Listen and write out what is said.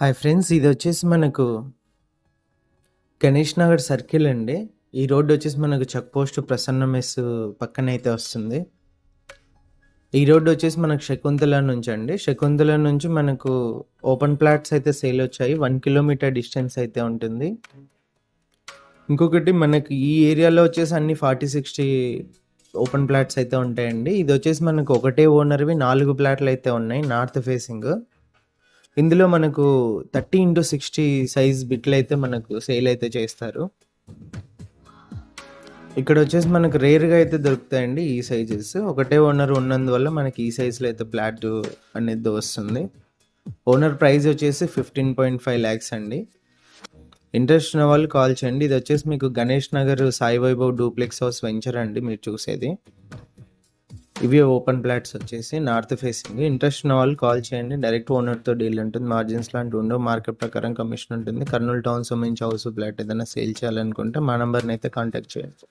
Hi friends ఇది వచ్చేసి మనకు గణేష్ నగర్ సర్కిల్ అండి. ఈ రోడ్డు వచ్చేసి మనకు చెక్ పోస్ట్ ప్రసన్న మెస్ పక్కన అయితే వస్తుంది. ఈ రోడ్డు వచ్చేసి మనకు శకుంతల నుంచి అండి. శకుంతల నుంచి మనకు ఓపెన్ ప్లాట్స్ అయితే సేల్ వచ్చాయి. వన్ కిలోమీటర్ డిస్టెన్స్ అయితే ఉంటుంది. ఇంకొకటి మనకి ఈ ఏరియాలో వచ్చేసి అన్ని ఫార్టీ సిక్స్టీ ఓపెన్ ప్లాట్స్ అయితే ఉంటాయండి. ఇది వచ్చేసి మనకు ఒకటే ఓనర్వి నాలుగు ప్లాట్లు అయితే ఉన్నాయి నార్త్ ఫేసింగ్. ఇందులో మనకు థర్టీ ఇంటూ సిక్స్టీ సైజ్ బిట్లు అయితే మనకు సేల్ అయితే చేస్తారు. ఇక్కడ వచ్చేసి మనకు రేర్గా అయితే దొరుకుతాయండి ఈ సైజెస్ ఒకటే ఓనర్ ఉన్నందువల్ల మనకి ఈ సైజులో అయితే ప్లాట్ అనేది వస్తుంది. ఓనర్ ప్రైస్ వచ్చేసి ఫిఫ్టీన్ పాయింట్ ఫైవ్ ల్యాక్స్ అండి. ఇంట్రెస్ట్ ఉన్న వాళ్ళు కాల్ చేయండి. ఇది వచ్చేసి మీకు Ganesh Nagar Sai Vaibhav duplex house venture అండి మీరు చూసేది. ఇవి ఓపెన్ ప్లాట్స్ వచ్చేసి నార్త్ ఫేసింగ్. ఇంట్రెస్ట్ ఉన్న వాళ్ళు కాల్ చేయండి. డైరెక్ట్ ఓనర్తో డీల్ ఉంటుంది. మార్జిన్స్ లాంటివి ఉండవు. మార్కెట్ ప్రకారం కమిషన్ ఉంటుంది. కర్నూలు టౌన్ సంబంధించి హౌస్ ఫ్లాట్ ఏదైనా సేల్ చేయాలనుకుంటే మా నెంబర్ని అయితే కాంటాక్ట్ చేయండి.